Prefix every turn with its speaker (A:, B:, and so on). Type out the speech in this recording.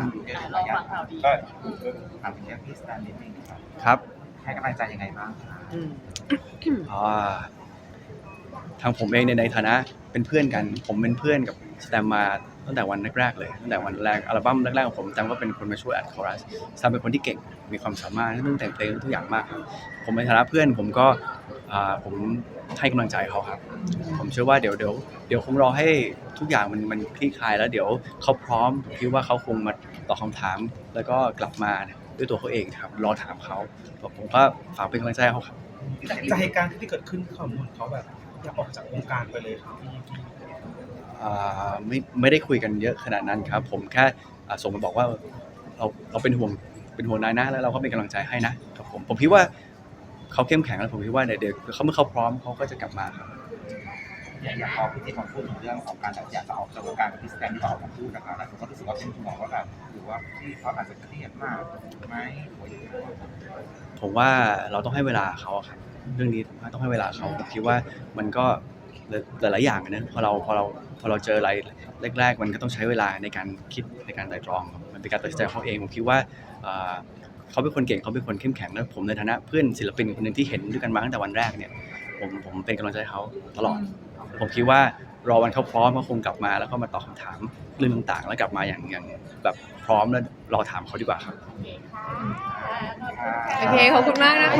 A: ถามถึงเรื่องระยะก็ถามถึงเรื่องพี่สแตนนิดนึงครับ
B: ครับ
A: ให้กำลังใจยังไงบ้างคะ
B: อ่าทางผมเองในยในฐานะเป็นเพื่อนกัน ผมเป็นเพื่อนกับสแตมมาตั้งแต่วันแรกๆเลยตั้งแต่วันแรกอัลบั้มแรกๆของผมสแตมก็เป็นคนมาช่วยอัดคอรัสสแตมเป็นคนที่เก่งมีความสามารถเรื่องแต่งเพลงทุกอย่างมากครับผมในฐานะเพื่อนผมก็อ่า ผมให้กำลังใจเขาครับ ผมเชื่อว่าเดี๋ยวเดี๋ยวเดี๋ยวคงรอให้ทุกอย่างมันมันคลี่คลายแล้วเดี๋ยวเขาพร้อมผมคิดว่าเขาคงมาตอบคำถาม แล้วก็กลับมาด้วยตัวเขาเองครับรอถามเขาผมก็ฝากเป็นกำลังใจให้เขาครับ
C: จากเหตุการณ์ที่เกิดขึ้นเขาเหมือนเขาแบบอยากออกจากวงการไปเลยครับ
B: อ่าไม่ไม่ได้คุยกันเยอะขนาดนั้นครับ ผมแค่อ่าส่งมาบอกว่าเราเราเป็นห่วงเป็นห่วงนายนะแล้วเราก็เป็นกำลังใจให้นะครับผมผมคิดว่า เขาเข้มแข็งแล้วผมคิดว่าเดี๋ยวเดี๋ยวเขาเมื่อเขาพร้อมเขาก็จะกลับมาครับ
A: อย่างอย่างพอพี่ติ๊กมาพูดถึงเรื่องของการแบบอยากจะออกจากวงการกับพี่สแตนที่เราออกมาพูดนะคะแต่ผมก็รู้สึกว่าเป็นห่วงว่าแบบหรือว่าพี่เขาอาจจะเครียดมากไหมหรือว่ายังไง
B: ผมว่าเราต้องให้เวลาเขาอะครับเรื่องนี้ผมว่าต้องให้เวลาเขาผมคิดว่ามันก็หลายๆอย่างอะนะพอเราพอเราพอเราเจออะไรแรก ๆ มันก็ต้องใช้เวลาในการคิดในการไตร่ตรองครับมันเป็นการตัดสินใจของเขาเองผมคิดว่าอ่า เขาเป็นคนเก่งเขาเป็นคนเข้มแข็งแล้วผมในฐานะเพื่อนศิลปินคนหนึ่งที่เห็นด้วยกันมาตั้งแต่วันแรกเนี่ยผมผมเป็นกำลังใจให้เขาตลอด ผมคิดว่ารอวันเขาพร้อมเขาคงกลับมาแล้วก็มาตอบคำถามเรื่องต่างๆ แล้วกลับมาอย่างอย่างแบบพร้อมแล้วรอถามเขาดีกว่าครับ
D: โอเค ขอบคุณมากนะคะ